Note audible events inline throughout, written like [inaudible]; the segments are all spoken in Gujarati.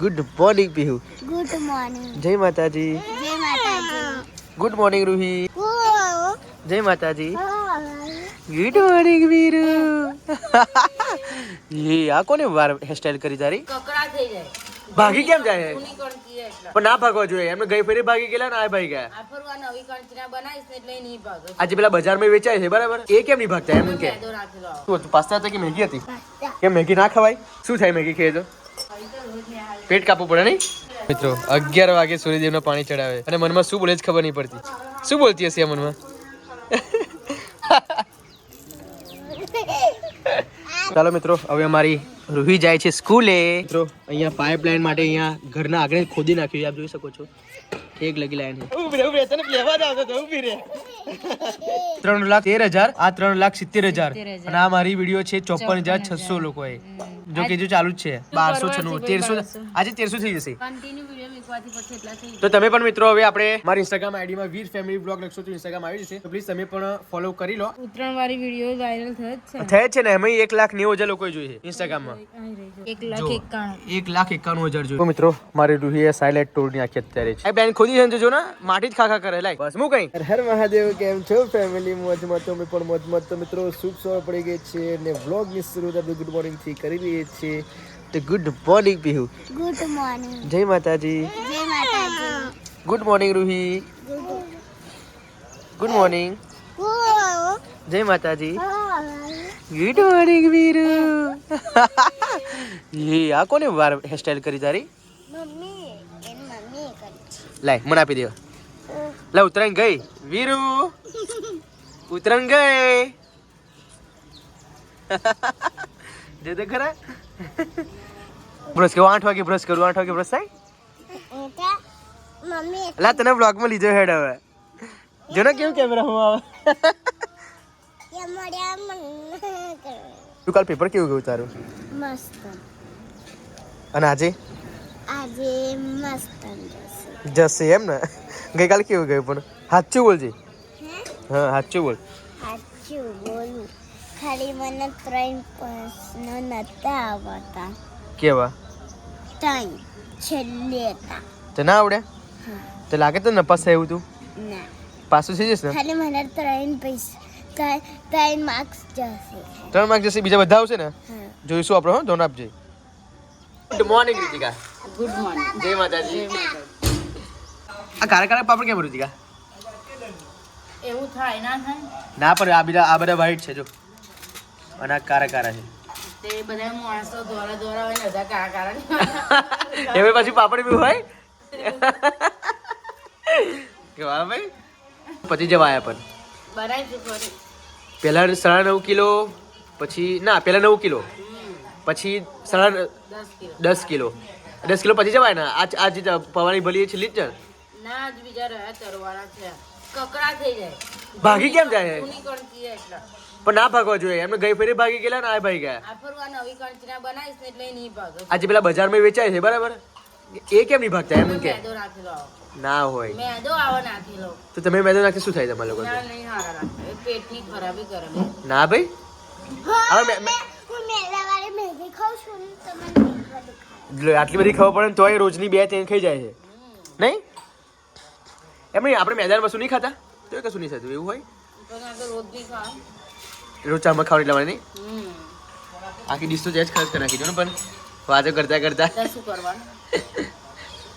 Good morning Pihu good morning જય માતાજી જય માતાજી ગુડ મોર્નિંગ રૂહી ગુડ જય માતાજી ગુડ મોર્નિંગ વીરુ એ આ કોને વાર હેરસ્ટાઈલ કરી તારી? કકડા થઈ જાય. ભાગી કેમ જાય? ઊની કણકી એટલે. પણ ના ભાગવા જોઈએ. એમને ગઈ ફેરી ભાગી ગયેલા ને આ ભાઈ ગયા. આ ફરવા નવી કણકીના બનાવીશ ને એટલે નહીં ભાગો. આજે પેલા બજારમાં વેચાય છે બરાબર? એ કેમ નહીં ભાગતા એમ કે? મેદો નાખેલો આવો. શું હતું? પાસ્તા હતા કે મેગી હતી? કેમ મેગી ના ખવાય? શું થાય મેગી? ખાઈએ તો પેટ કાપવું પડે નહીં? મિત્રો અગિયાર વાગે સૂર્યદેવને પાણી ચડાવે અને મનમાં શું બોલે જ ખબર નહીં પડતી. શું બોલતી હશે મનમાં? [laughs] ચાલો મિત્રો હવે અમારી રૂહી જાય છે સ્કૂલે. મિત્રો અહીંયા પાઇપલાઇન માટે અહીંયા ઘરના આગળ ખોદી નાખ્યું આપ જોઈ શકો છો. એક લગી લાઈન ઊભી રે ઊભી રે તને લેવા જ આવતો તો ઊભી રે ત્રણ લાખ તેર હજાર આ ત્રણ લાખ સિત્તેર હજાર. અને આ મારી વીડિયો છે ચોપન હજાર છસો લોકોએ. જો કે જો ચાલુ જ છે. બારસો છન્નું તેરસો આજે તેરસો થઈ જશે. તો તમે પણ મિત્રો હવે આપણે મારી ઇન્સ્ટાગ્રામ આઈડીમાં વીર ફેમિલી બ્લોગ લખશો તો ઇન્સ્ટાગ્રામ આવી જશે. તો પ્લીઝ તમે પણ ફોલો કરી લો. ઉત્તરાયણ વાળી વીડિયો વાયરલ થયો છે. થયે છે ને એમાં એક લાખ નેવું હજાર લોકોએ જોઈએ ઇન્સ્ટાગ્રામમાં એક લાખ એકાણું. એક લાખ એકાણું હજાર જોઈએ મિત્રો મારી રૂહીએ સાયલેટ ટોરની આખી અત્યારે છે. બેન ખોદી છે જો ને માટી જ ખાખા કરે લાઈક બસ હું કઈ? હર મહાદેવ કેમ છો? ફેમિલી મોજમાં તો અમે પણ મોજમાં તો મિત્રો શુભ સવાર પડી ગઈ છે ને વ્લોગની શરૂઆત ગુડ મોર્નિંગથી કરી લઈએ છીએ. તો good morning Pihu good morning જય માતાજી જય માતાજી good morning Ruhi good morning જય માતાજી ગુડ મોર્નિંગ વીરુ એ આ કોને વાર હેરસ્ટાઈલ કરી તારી? મમ્મી એન મમ્મી કરી લાય મને આપી દેવા. લા ઉત્તરાયણ ગઈ. વીરુ [laughs] ઉત્તરાયણ ગઈ. [laughs] જે ખરા બ્રશ કરો આઠ વાગે બ્રશ કરું આઠ વાગે બ્રશ થાય એટા મમ્મી લા તને બ્લોગમાં લીધો હેડ હવે જો ને કેવું કેમેરા હું આવે એ મળ્યા મને તું કાલ પેપર કેવું ગયું તારું મસ્ત અને આજે આજે મસ્ત જશે જશે એમ ને ગઈકાલે કેવું ગયું પણ સાચું બોલજે હા સાચું બોલ સાચું બોલું ખાલી મને ત્રણ પ્રશ્નો નતા આવડતા કેવા? ત્રણ છેલ્લે હતા તો ના આવડે તો લાગે તો નપાસ થયું તું? ના. પાછું થઈ જશે? ને ખાલી મને ત્રણ પૈસા ત્રણ- માર્ક્સ જશે. ત્રણ માર્ક જશે બીજા બધા આવશે ને? જોઈશું આપણે હો ધોન આપજે. Good morning Ritika good morning જય માતાજી. આ કારા કારા પાપડ કેમ રીતિકા એવું થાય ના થાય? ના પણ આ બધા આ બધા વાઈટ છે જો. અને આ કારા કારા છે. તે બધા માણસો દોરા દોરા હોય ને બધા કારા કાળા [laughs] એમાં પછી પાપડ બી હોય? કેવા ભાઈ. પછી જવા આયા પણ બનાવીશું ફરી પહેલા સાડા નવ કિલો પછી ના પહેલા નવ કિલો. પછી સાડા દસ કિલો. દસ કિલો. પછી જવાય ને? આજ આજ પવાની ભલી છેલ્લી જ છે ના આજ બીજા રહ્યા ચરવાળા છે. કકડા થઈ જાય. ભાગી કેમ જાય? પણ ના ભાગવા જોઈએ. એમને ગઈ ફેરી ભાગી ગયેલા ને આ ભાઈ ગયા. આ ફરવા નવી કણકીના બનાવીશ ને એટલે નહીં ભાગો. આજે પેલા બજારમાં વેચાય છે બરાબર? એ કેમ નહીં ભાગતા એમ કે? ના હોય. મેદો આવો નાખેલો તો તમે મેદો નાખી શું થાય તમારા લોકો ના ભાઈ? તો આટલી બધી ખબર પડે ને તોય રોજની બે ત્રણ ખાઈ જાય છે. નહીં? એમ નહીં આપણે મેદાન વસ્તુ નહીં ખાતા? તો કશું નહીં થતું એવું હોય? રોજ બી ખા ખાવાની લેવાની આખી ડીશ તો જ ખર્ચ કરી નાખી દો ને પણ વાતો કરતા કરતા. શું કરવાનું?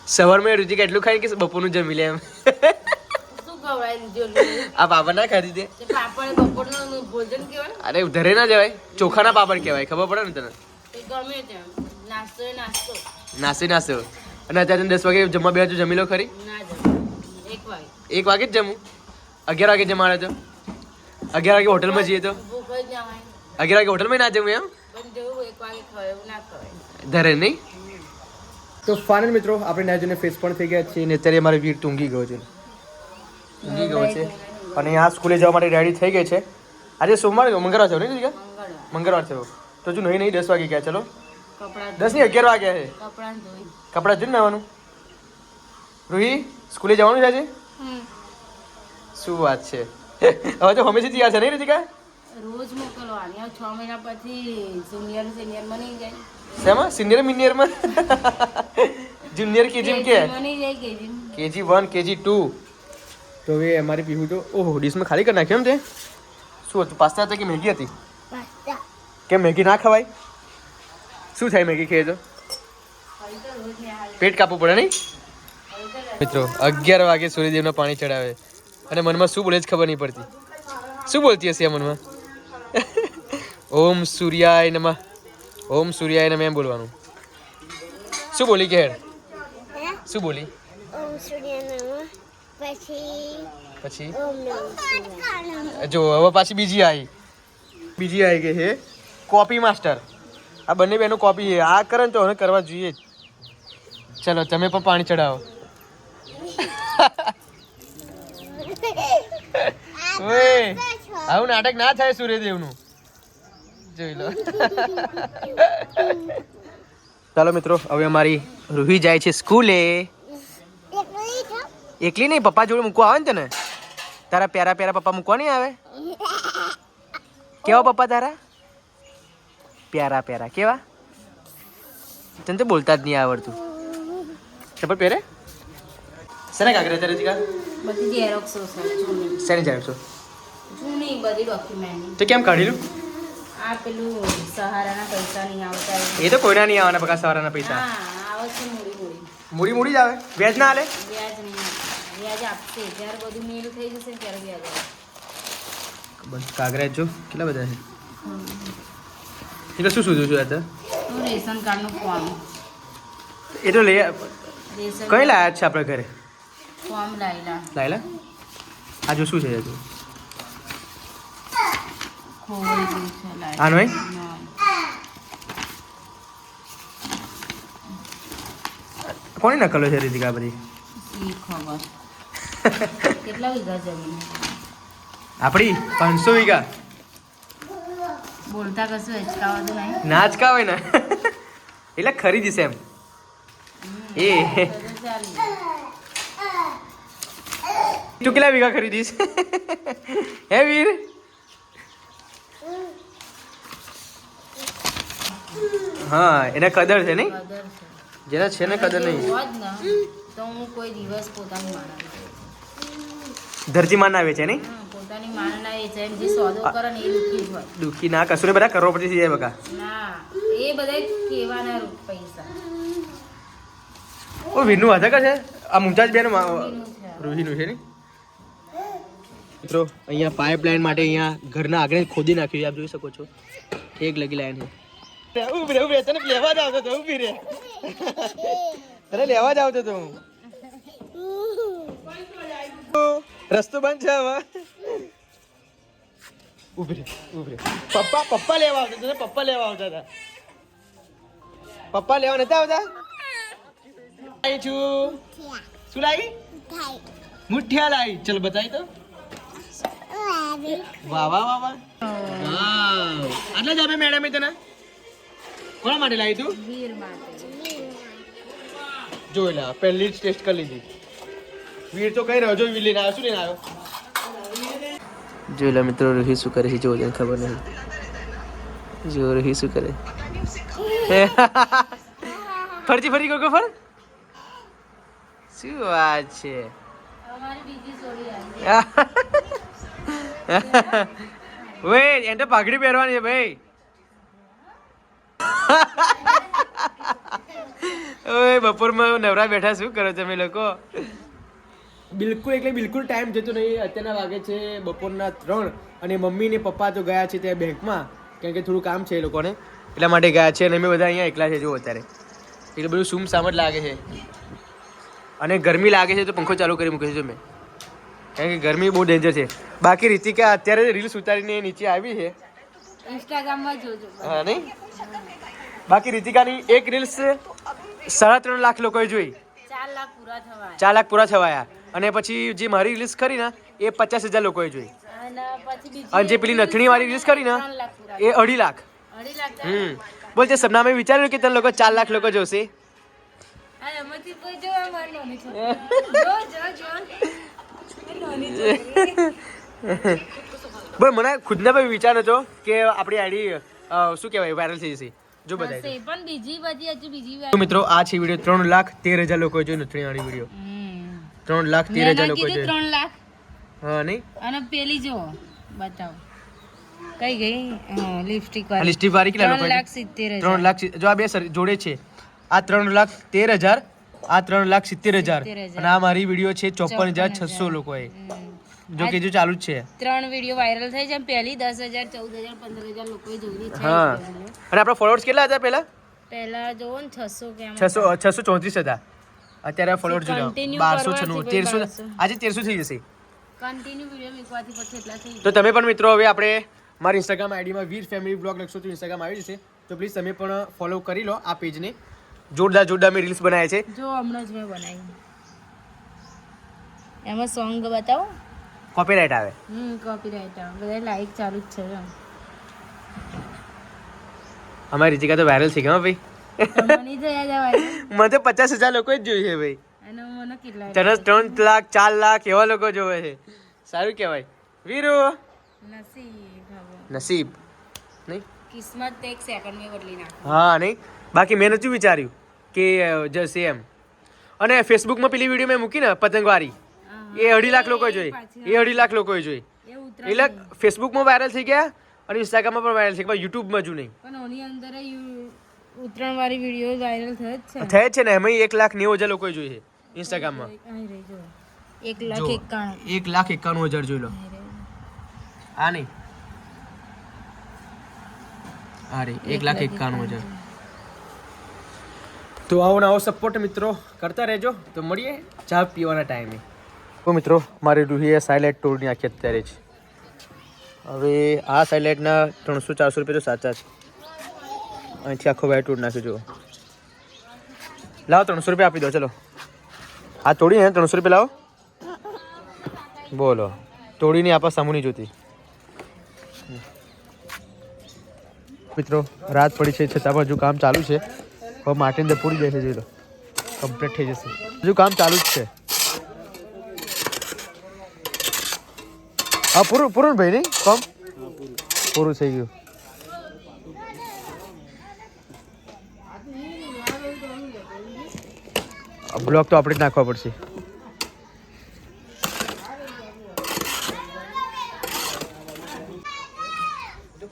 સવારમાં રુચિકા એટલું ખાય કે બપોરનું જમી લે એમ? આ પાપડ ના ખાધી તે. અરે ધરે ના જવાય. ચોખાના પાપડ કહેવાય ખબર પડે ને તને? નાસ્તો નાસ્તો. અને અત્યારે તમે દસ વાગે જમવા બે જમી લો ખરી? એક વાગે. એક વાગે જ જમું? અગિયાર વાગે જમાડે તો? અગિયાર વાગે હોટલમાં જઈએ તો? જ ના અગિયાર વાગે હોટલમાં ના જવું એમ? ના ધરે નહીં? તો ફાઇનલ મિત્રો આપણે નાજોને ફેસ પણ થઈ ગયા છીએ ને અત્યારે અમારે વીર ટૂંગી ગયો છે. ટૂંગી ગયો છે. અને આ સ્કૂલે જવા માટે રેડી થઈ ગઈ છે. આજે સોમવાર મંગળવાર છે નહીં દીકા મંગળવાર. મંગળવાર છે તો હજુ નહીં નહીં દસ વાગે ગયા ચલો. દસ નહીં અગિયાર વાગ્યા છે. કપડાં ધોઈ. કપડાં જોઈને આવવાનું રૂહી સ્કૂલે જવાનું છે આજે? શું વાત છે. હવે તો હંમેશા જીયા છે નહીં રીતિકા? રોજ મોકલો હવે છ મહિના પછી જુનિયર સિનિયર બની જાય. શેમાં? સિનિયર મિનિયરમાં જુનિયર કેજી કે? મને જાય કે કેજી વન કેજી ટુ તો હવે અમારી પીવું તો ઓહો ડિશમાં ખાલી કરી નાખ્યો એમ તે? શું હતું પાસ્તા હતા કે મેગી હતી? કે મેગી ના ખવાય? શું થાય મેગી ખાઈએ તો? પેટ કાપવું પડે નહીં? મિત્રો અગિયાર વાગે સૂર્યદેવને પાણી ચડાવે. અને મનમાં શું બોલે જ ખબર નહીં પડતી. શું બોલતી હશે આ મનમાં? ઓમ સૂર્યાય નમઃ. ઓમ સૂર્યાય નમઃ એમ બોલવાનું. શું બોલી કે હેડ શું બોલી? ઓમ સૂર્ય નમઃ. પછી જો હવે પાછી બીજી આવી બીજી આવી ગઈ છે કોપી માસ્ટર આ બંને બેનો કોપી છે. આ કરે ને તો હવે કરવા જોઈએ. જ ચલો તમે પણ પાણી ચડાવો. ઓય. આવું નાટક ના થાય સૂર્યદેવનું. જોઈ લો. ચાલો મિત્રો હવે અમારી રૂહી જાય છે સ્કૂલે. એકલી નહીં પપ્પા જોડે મૂકવા આવે ને તને? તારા પ્યારા પ્યારા પપ્પા મૂકવા નહીં આવે? કેવા પપ્પા તારા? પ્યારા પ્યારા. કેવા? તને તો બોલતા જ નહીં આવડતું. ચપ્પલ પહેરે? શેને કાગરે તારે જીગા બધી ઝેરોક્સો છે જૂની. શેને જૂની બધી ડોક્યુમેન્ટની તો કેમ કાઢી લઉં આ પેલું સહારાના પૈસા નહીં આવતા એ. તો કોઈના નહીં આવવાના પકા સહારાના પૈસા. હા આવે છે મૂડી મૂડી. મૂડી મૂડી જ આવે? વ્યાજ ના આલે વ્યાજ નહીં. વ્યાજ આપશે. જ્યારે બધું મેલ થઈ જશે ત્યારે વ્યાજ આવે. બસ કાગરા જો કેટલા બધા છે? એટલે શું શોધું છું આ તો તો રેશન કાર્ડનું ફોર્મ એ તો લઈ કઈ લાયા છે આપણે ઘરે? ફોર્મ લાયલા. લાયલા? આ જો શું છે હજુ? ખોવાઈ ગયું છે લાયલા. આનો? કોની નકલો છે રીતિકા બધી? ખબર. કેટલા વીઘા જમીન આપણી પાંચસો વીઘા. બોલતા કશું હેચકાવાતું નહીં. કા હોય ને. એટલે ખરીદી છે એમ એ. તો કેટલા વીઘા ખરીદીશ? હે વીર? હા એને કદર છે નહીં? જેના છે ને કદર નહીં. તો હું કોઈ દિવસ પોતાની. ધરતી માન આવે છે નહીં? પોતાની ના વેચે જે સોદો કરે ને એ દુઃખી હોય. દુઃખી ના કશું બધા કરોડપતિ થઈ જાય બકા? ના એ બધા કહેવાના પૈસા. ઓ છે? આ મુમતાજ બેન. રૂહીનું છે ને મિત્રો અહીંયા પાઇપલાઇન માટે અહીંયા ઘરના આગળ ખોદી નાખ્યું આપ જોઈ શકો છો. એક લગી લાઈન છે. ઊભી રે ઊભી રે તને લેવા જ આવતો તો ઊભી રે. તને લેવા જ આવતો હું રસ્તો બંધ છે હવે. ઊભી રે ઊભી રે. પપ્પા પપ્પા લેવા આવતા તને પપ્પા લેવા આવતા હતા. પપ્પા લેવા નતા આવતા? લાવી થાય મુઠિયા. લાવી ચલ બતાવી તો. વાહ વાહ વાહ વાહ. વાવ. આટલા જ આપે મેડમે તને? કોના માટે લાવી તું? વીર માટે. જોઈ લે પહેલી જ ટેસ્ટ કરી લીધી. વીર તો કઈ રહ્યો? જો વીર લઈને આવ્યો શું લઈને આવ્યો? જોઈ લે મિત્રો રોહી શું કરે છે? જો તને ખબર નહીં. જો રોહી શું કરે? ફરતી ફરી ગયો ફર. શું વાત છે? અમારી બીજી સોડી આવી. [laughs] [laughs] વેટ એને પાઘડી પહેરવાની છે ભાઈ. [laughs] ઓય, બપોરમાં નવરા બેઠા શું કરો તમે લોકો? બિલકુલ, એટલે બિલકુલ ટાઈમ જતો નહીં. અત્યારના વાગે છે બપોરના ત્રણ અને મમ્મી ને પપ્પા તો ગયા છે ત્યાં બેંકમાં કારણ કે થોડું કામ છે એ લોકોને. એટલા માટે ગયા છે અને અમે બધા અહીંયા એકલા છે જો અત્યારે. એટલે બધું સુમસામ જ લાગે છે. અને ગરમી લાગે છે તો પંખો ચાલુ કરી મૂકે છે મેં. કારણ કે ગરમી બહુ ડેન્જર છે. બાકી રીતિકા અત્યારે રીલ્સ ઉતારીને નીચે આવી છે. ઇન્સ્ટાગ્રામમાં જોજો. હા નહીં? બાકી રીતિકાની એક રીલ્સ સાડા ત્રણ લાખ લોકોએ જોઈ. ચાર લાખ પૂરા થવાયા. અને પછી જે મારી રીલ્સ કરી ને એ પચાસ હજાર લોકોએ જોઈ. અને જે પેલી નથણી વાળી રીલ્સ કરી ને એ અઢી લાખ. હમ. બોલ તે સપના મેં વિચાર્યું કે તને લોકો ચાર લાખ લોકો જોશે? બોલ મને ખુદને પણ વિચાર હતો કે આપણી આઈડી શું કહેવાય વાયરલ થઈ જશે. જો બધા પણ બીજી બધી હજુ બીજી વાર મિત્રો આ છે વીડિયો ત્રણ લાખ તેર હજાર લોકો જોયું નથણીવાળી વીડિયો હમ. ત્રણ લાખ તેર હજાર લોકો લોકોએ ત્રણ લાખ. હા નહીં? અને પેલી જો બતાવો. કઈ ગઈ? લિપસ્ટિક વાળી. લિપસ્ટિક વાળી કેટલા ત્રણ લાખ સિત્તેર હજાર. ત્રણ લાખ જો આ બે સર- જોડે છે. આ ત્રણ લાખ તેર હજાર આ ત્રણ લાખ સિત્તેર હજાર. 70,000. અને આ મારી વીડિયો છે ચોપન હજાર છસો લોકોએ. જો કે જો ચાલુ જ છે. ત્રણ વીડિયો વાયરલ થઈ છે પહેલી દસ હજાર ચૌદ હજાર પંદર હજાર લોકોએ જોઈ છે હા અને આપણા ફોલોઅર્સ કેટલા હતા પહેલા? પહેલા જો ને છસો છસો છસો ચોત્રીસ હતા. અત્યારે ફોલોઅર્સ જોઈ બારસો છન્નું તેરસો આજે તેરસો થઈ જશે. કન્ટિન્યુ વીડિયો મૂકવાથી પછી એટલા થઈ તો તમે પણ મિત્રો હવે આપણે મારી ઇન્સ્ટાગ્રામ આઈડીમાં વીર ફેમિલી બ્લોગ લખશો તો ઇન્સ્ટાગ્રામ આવી જશે. તો પ્લીઝ તમે પણ ફોલો કરી લો આ પેજને જોરદાર જોરદાર મેં રીલ્સ બનાવ્યા છે. જો હમણાં જ મેં બનાવી. એમાં સોંગ બતાવો. કોપીરાઇટ આવે. હમ કોપીરાઇટ આવે. બધા લાઈક ચાલુ જ છે અમારી રીતિકા તો વાયરલ થઈ ગયા ભાઈ. જયા [laughs] મને તો પચાસ હજાર લોકો જ જોઈએ છે ભાઈ. તરત ત્રણ લાખ ચાર લાખ એવા લોકો જોવે છે. સારું કહેવાય. વીરુ. નસીબ નસીબ. નહીં? કિસ્મત એક સેકન્ડમાં બદલી નાખ. હા નહીં? બાકી મેં નથી વિચાર્યું. કે જશે એમ. અને ફેસબુકમાં પેલી વીડિયો મેં મૂકી ને પતંગવાળી. એ અઢી લાખ લોકોએ જોઈ. એ અઢી લાખ લોકોએ જોઈ. એટલે ફેસબુકમાં વાયરલ થઈ ગયા અને ઇન્સ્ટાગ્રામમાં પણ વાયરલ થઈ ગયા. યુટ્યુબમાં જો નહીં. પણ ઓની અંદર ઉત્તરાયણ વાળી વીડિયો વાયરલ થયા છે. થાય છે ને. એમાં એક લાખ નેવું હજાર લોકોએ જોઈ છે ઇન્સ્ટાગ્રામમાં એક લાખ એકાણું. એક લાખ એકાણું હજાર જોઈ લો. આ નહીં. રે એક લાખ એકાણું હજાર. તો આવો આવો સપોર્ટ મિત્રો. કરતા રહેજો. તો મળીએ ચા પીવાના ટાઈમે તો મિત્રો, મારી રૂહીએ સાયલેટ ટૂરની આખી અત્યારે જ. હવે આ સાયલેટના ત્રણસો ચારસો રૂપિયા તો સાચા છે. અહીંથી આખો વાયર તોડી નાખ્યો જુઓ. લાવો ત્રણસો રૂપિયા આપી દો, ચલો. આ તોડીને ત્રણસો રૂપિયા લાવો. બોલો. તોડીને આપા સામુની જોતી. મિત્રો, રાત પડી છે, છતાં પણ હજુ કામ ચાલુ છે. હવે માટી અંદર પૂરી છે, જોઈ લો. કમ્પ્લીટ થઈ જશે. હજુ કામ ચાલુ જ છે. હા, પૂરું પૂરું ભાઈ, નહીં? કામ? પૂરું થઈ ગયું. બ્લોક તો આપણે જ નાખવા પડશે.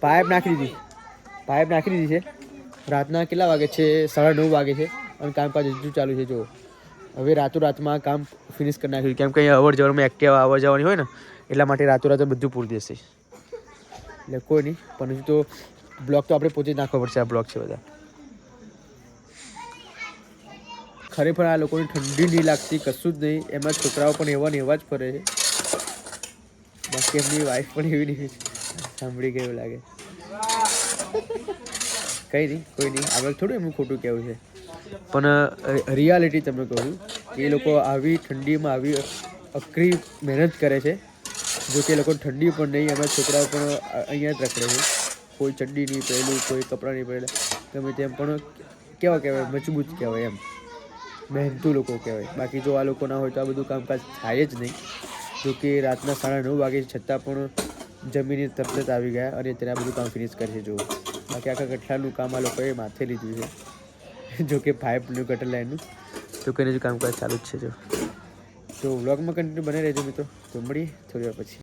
પાઇપ નાખી દીધી. પાઇપ નાખી દીધી છે. રાતના કેટલા વાગે છે? સાડા નવ વાગે છે અને કામકાજ હજુ ચાલુ છે જો હવે રાતો રાતમાં કામ ફિનિશ કરી નાખ્યું કેમ કે અહીંયા અવર જવરમાં એક્ટિવા આવવા જવાની હોય ને, એટલા માટે રાતો રાત બધું પૂરી દેશે. એટલે કોઈ નહીં, પણ હજુ તો બ્લોક તો આપણે પોતે જ નાખવા પડશે, આ બ્લોક છે બધા. ખરેખર આ લોકોને ઠંડી નહીં લાગતી, કશું જ નહીં. એમાં છોકરાઓ પણ એવા ને એવા જ ફરે છે. બાકી એમની વાઈફ પણ એવી નહીં સાંભળી ગયું લાગે. કઈ નહીં, કોઈ નહીં. આગળ થોડું એમનું ખોટું કહેવું છે. પણ રિયાલિટી તમે કહું કે એ લોકો આવી ઠંડીમાં આવી અકરી મહેનત કરે છે. જો કે લોકો ઠંડી પણ નહીં એમના છોકરાઓ પણ અહીંયા જ રખડે છે. કોઈ ચડ્ડી નહીં પહેરેલું, કોઈ કપડાં નહીં પહેરેલા. ગમે તેમ પણ કેવા કહેવાય, મજબૂત કહેવાય એમ. મહેનતુ લોકો કહેવાય. બાકી જો આ લોકો ના હોય તો આ બધું કામકાજ થાય જ નહીં. જો કે રાતના સાડા નવ વાગે છતાં પણ જમીનની તરત આવી ગયા અને અત્યારે આ બધું કામ ફિનિશ કરે છે જો બાકી આખા ગઠ્ઠાનું કામ આ લોકોએ માથે લીધું છે. જો કે પાઇપનું લાઈનનું તો જ કામકાજ ચાલુ જ છે જો. તો વ્લોગમાં કન્ટિન્યુ બને રહેજો મિત્રો. તો મળીએ થોડી વાર પછી.